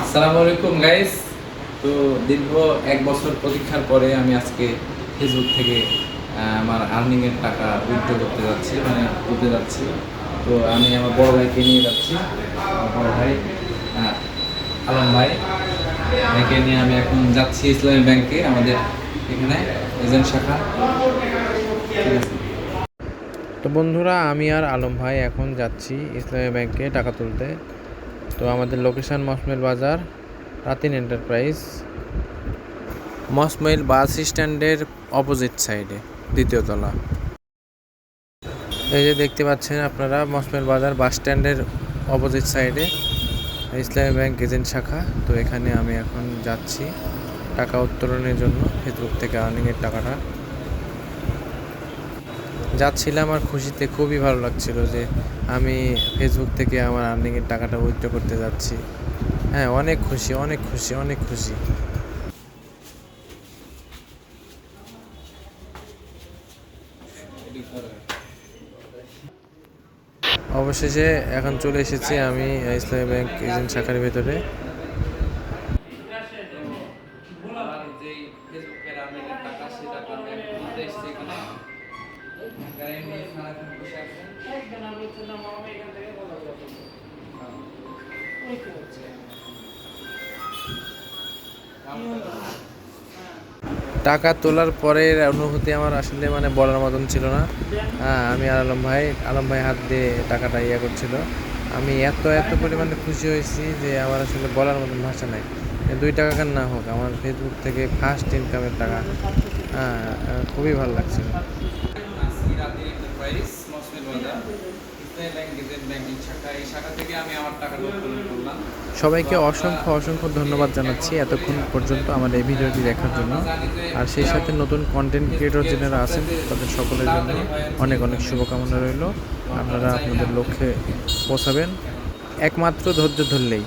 আসসালামু আলাইকুম গাইস তো দীর্ঘ এক বছর প্রতীক্ষার পরে আমি আজকে ফেসবুক থেকে আমার আর্নিংয়ের টাকা উইথড্র করতে যাচ্ছি মানে তুলতে যাচ্ছি। তো আমি আমার বড় ভাইকে নিয়ে যাচ্ছি। আমার বড় ভাই আলম ভাই। ভাইকে নিয়ে আমি এখন যাচ্ছি ইসলামী ব্যাংকে, আমাদের এখানে এজেন্ট শাখা। তো বন্ধুরা, আমি আর আলম ভাই এখন যাচ্ছি ইসলামী ব্যাংকে টাকা তুলতে। তো আমাদের লোকেশন মসমেল বাজার, রাতিন এন্টারপ্রাইজ মসমেল বাস স্ট্যান্ডের অপোজিট সাইডে দ্বিতীয় তলা। এই যে দেখতে পাচ্ছেন আপনারা, মসমেল বাজার বাস স্ট্যান্ডের অপোজিট সাইডে ইসলামী ব্যাংক এজেন্ট শাখা। তো এখানে আমি এখন যাচ্ছি টাকা উত্তোলনের জন্য, ফেসবুক থেকে আর্নিংয়ের টাকাটা। যাচ্ছিলাম আর খুশিতে খুবই ভালো লাগছিল যে আমি ফেসবুক থেকে আমার আর্নিংয়ের টাকাটা উইথড্র করতে যাচ্ছি। হ্যাঁ অনেক খুশি অনেক খুশি অনেক খুশি। অবশেষে এখন চলে এসেছি আমি ইসলামী ব্যাংক এজেন্ট শাখার ভেতরে। টাকা তোলার পরের অনুভূতি আমার আসলে মানে বলার মতন ছিল না। হ্যাঁ আমি আর আলম ভাই আলম ভাই হাত দিয়ে টাকাটা ইয়ে করছিল। আমি এত এত পরিমাণে খুশি হয়েছি যে আমার আসলে বলার মতন ভাষা নাই। দুই টাকা কেন না হোক, আমার ফেসবুক থেকে ফার্স্ট ইনকামের টাকা। হ্যাঁ খুবই ভালো লাগছিল। সবাইকে অসংখ্য অসংখ্য ধন্যবাদ জানাচ্ছি এতক্ষণ পর্যন্ত আমার এই ভিডিওটি দেখার জন্য। আর সেই সাথে নতুন কন্টেন্ট ক্রিয়েটর যারা আছেন, তাদের সকলের জন্য অনেক অনেক শুভকামনা রইল। আপনারা আপনাদের লক্ষ্যে পৌঁছাবেন। একমাত্র ধৈর্য ধরলেই।